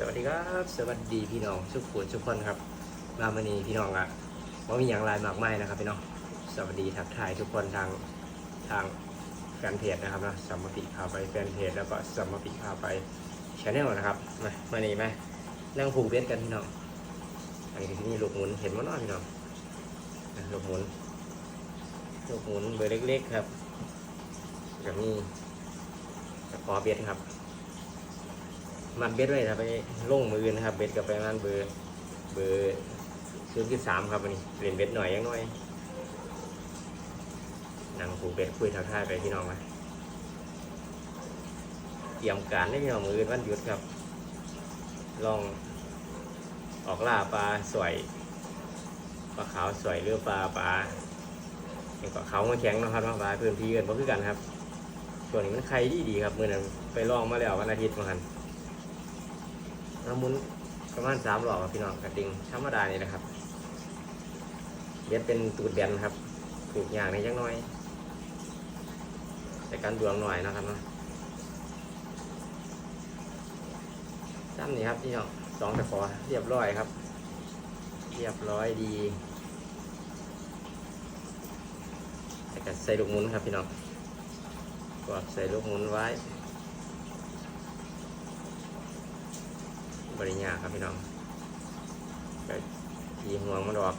สวัสดีครับ สวัสดีพี่น้องทุกคนทุกคนครับ มาวันนี้พี่น้องอะว่ามีอย่างไรมากมายนะครับพี่น้อง สวัสดีทักทายทุกคนทางทางแฟนเพจนะครับนะสมมติพาไปแฟนเพจแล้วก็สมมติพาไปชาแนลนะครับ มามานี่มานั่งผูกเบ็ดกันพี่น้อง อันนี้ที่นี่ลูกหมุนเห็นมั้ยน้อยพี่น้องลูกหมุนลูกหมุนเบอร์เล็กๆครับกับนี่ตะขอเบ็ดครับ มันเบ็ดไว้ถ้าไปลงมือนะครับ เบ็ดกับไปงานเบอร์เบอร์ศูนย์ที่สามครับวันนี้เปลี่ยนเบ็ดหน่อยยังน้อยนั่งผูกเบ็ดคุยทักทายไปพี่น้องไหมเตรียมการได้พี่น้องมือวันหยุดครับ ลองออกล่าปลาสวยปลาขาวสวยหรือปลาปลาอย่างปลาขาวมาแข็งนะครับเนปลาพื้นที่กันเพราะคือกันครับช่วงนี้มันไข่ดีดีครับมือนั้นไปลองมาแล้ววันอาทิตย์มาหัน เราหมุนประมาณสามหลอกครับพี่น้องกระติงธรรมดานี่นะครับเย็ดเป็นตูดแบนครับถูกอย่างในจังน้อย แต่การดวงหน่อยนะครับเนาะจ้ำนี่ครับพี่น้องสองตะขอเรียบร้อยครับ เรียบร้อยดีแต่ก็ใส่ลูกหมุนครับพี่น้องกดใส่ลูกหมุนไว้ บริญญาครับพี่น้องก็ทีห่วงมันออก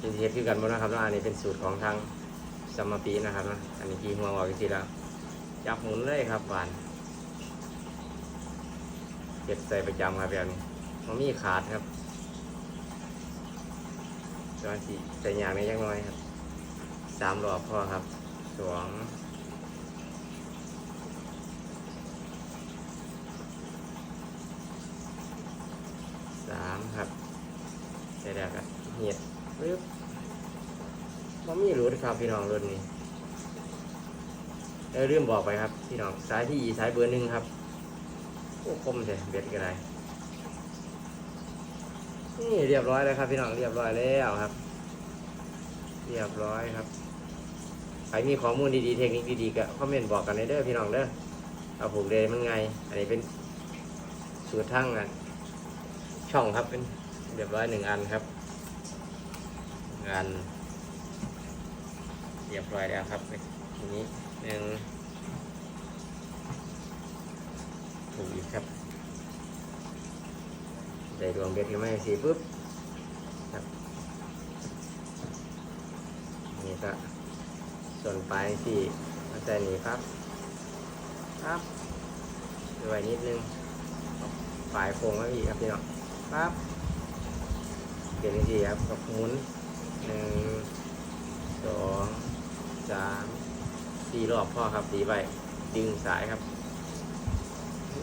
ทีเทสคือกันหมดนะครับแล้วอันนี้เป็นสูตรของทางสมาปีนะครับนะอันนี้ทีห่วงออกจริงๆแล้วจับหมุนเลยครับหวานเก็บใส่ประจำครับแบบนี้มันมีขาดครับจอนสีใส่ยางในยังน้อยครับสามรอบพอครับสองสาม ครับใส่แล้วก็เหียดปึ๊บมันมีรูดครับพี่น้องรุ่นนี้เออเรื่องบอกไปครับ พี่น้องสายที่สายเบอร์หนึ่งครับโอ้คมเลยเบ็ดกันไรนี่เรียบร้อยแล้วครับ พี่น้องเรียบร้อยแล้วครับ เรียบร้อยครับใครมีข้อมูลดีๆเทคนิคดีๆก็คอมเมนต์บอกกันในเด้อพี่น้องเด้อเอาผูกเลยมันไง อันนี้เป็นสูตรทั้งอะ ช่องครับเป็นเรียบร้อยหนึ่งอันครับงานเรียบร้อยแล้วครับทีนี้หนึ่งถูกอีกครับได้ดวงเบ็ดขึ้นมาสีปุ๊บครับนี่ก็ส่วนปลายที่มาใส่นี่ครับครับด้วยนิดนึงปลายโค้งไว้อีกครับพี่น้อง ปั๊บเปลี่ยนทีครับกับหมุนหนึ่งสองสามสี่รอบพ่อครับสีไปดึงสายครับ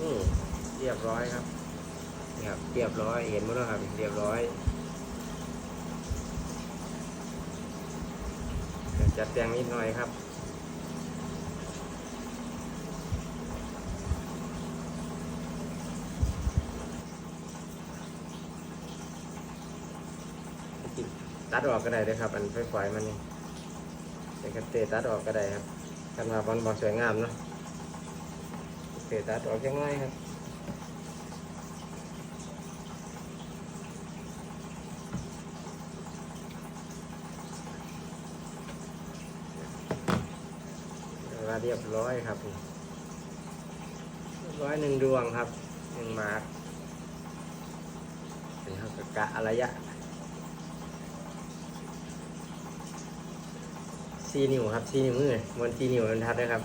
นี่เรียบร้อยครับนี่ครับเรียบร้อยเห็นหมั้ยครับเรียบร้อยจัดแต่งนิดหน่อยครับ ตัดออกก็ได้เลยครับอันฝอยมันนี่ใส่กระเตตัดออกก็ได้ครับกันมาบอลบอลสวยงามเนาะเตะตัดออกยังไงครับเวลาเรียบร้อยครับร้อยหนึ่งดวงครับหนึ่งมาร์กเป็นเขากะกะระยะ สี่นิ้วครับสี่นิ้วมือมันสี่นิ้วบรรทัดนะครับ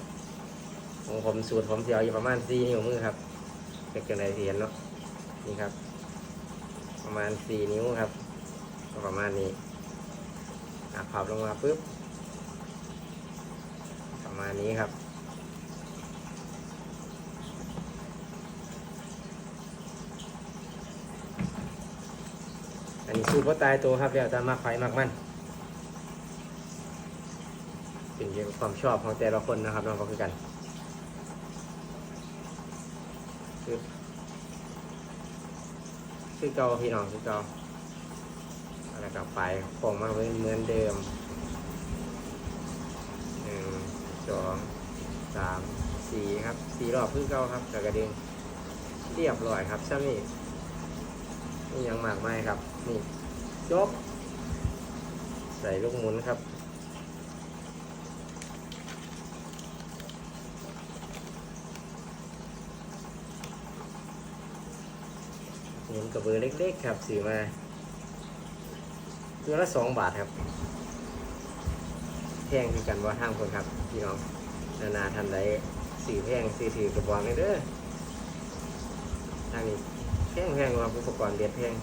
ของผมสูตรผมเสียวอยู่ประมาณสี่นิ้วมือครับเป็นกันไดเสียนเนาะนี่ครับ ประมาณสี่นิ้วครับประมาณนี้อะพับลงมาปุ๊บประมาณนี้ครับอันนี้สูตรว่าตายตัวครับแล้วแต่มาไฟมากมัน เป็นเรื่องความชอบของแต่ละคนนะครับน้องก็คือกันคือคือเก่าพี่น้องคือเก่าอะไรกลับไปคงมาเหมือนเดิมหนึ่งสองสามสี่ครับสี่รอบคือเก่าครับกระกระเด้งเรียบร้อยครับซ้ำนี่นี่ยังมากไม่ครับ นี่จบ ใส่ลูกหมุนครับ หมุนกระเบือเล็กๆครับสื่อมาตัวละสองบาทครับแพงคือกันว่าทางคนครับพี่น้องนานาทันใดสี่แพงสี่ถือกระบอกเลยเด้อทางนี้แพงแพงว่าอุปกรณ์เด็ดแพง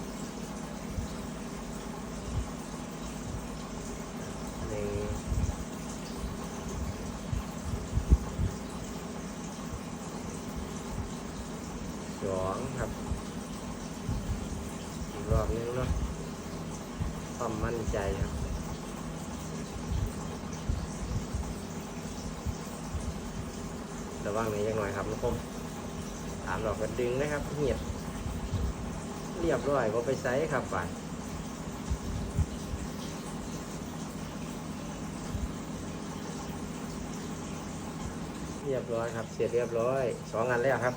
หนึ่งสองครับ อีกรอบนึงเนาะ ความมั่นใจครับระวังน่อยยังหน่อยครับทุกคนถามดอกกระดึงนะครับเหียบเรียบร้อยก็ไปไซส์ครับฝ่ายเรียบร้อยครับ เสร็จเรียบร้อยสองงานแล้วครับ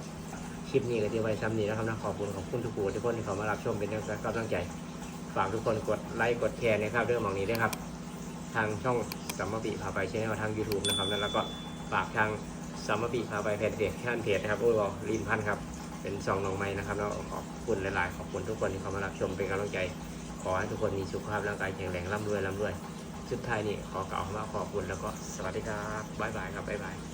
คลิปนี้ก็ที่ไว้ซ้ำนี้นะครับนะขอบคุณขอบคุณทุกผู้ทุกคนที่เขามารับชมเป็นกำลังใจ ฝากทุกคนกดไลค์กดแชร์นะครับเรื่องของนี้ด้วยครับ ทางช่องสัมมปีพาไปชแนลทาง YouTube นะครับแล้วก็ฝากทางสามปีพาไปเพจเพจท่านเพจนะครับโอ้ยบอกลินพันธ์ครับเป็นซองน้องไม้นะครับแล้วขอบคุณหลายๆ ขอบคุณทุกคนที่เข้ามารับชมเป็นกำลังใจ ขอให้ทุกคนมีสุขภาพร่างกายแข็งแรงร่ำรวยร่ำรวยสุดท้ายนี่ขอกล่าวคำว่าขอบคุณแล้วก็สวัสดีครับบ๊ายบายครับบ๊ายบาย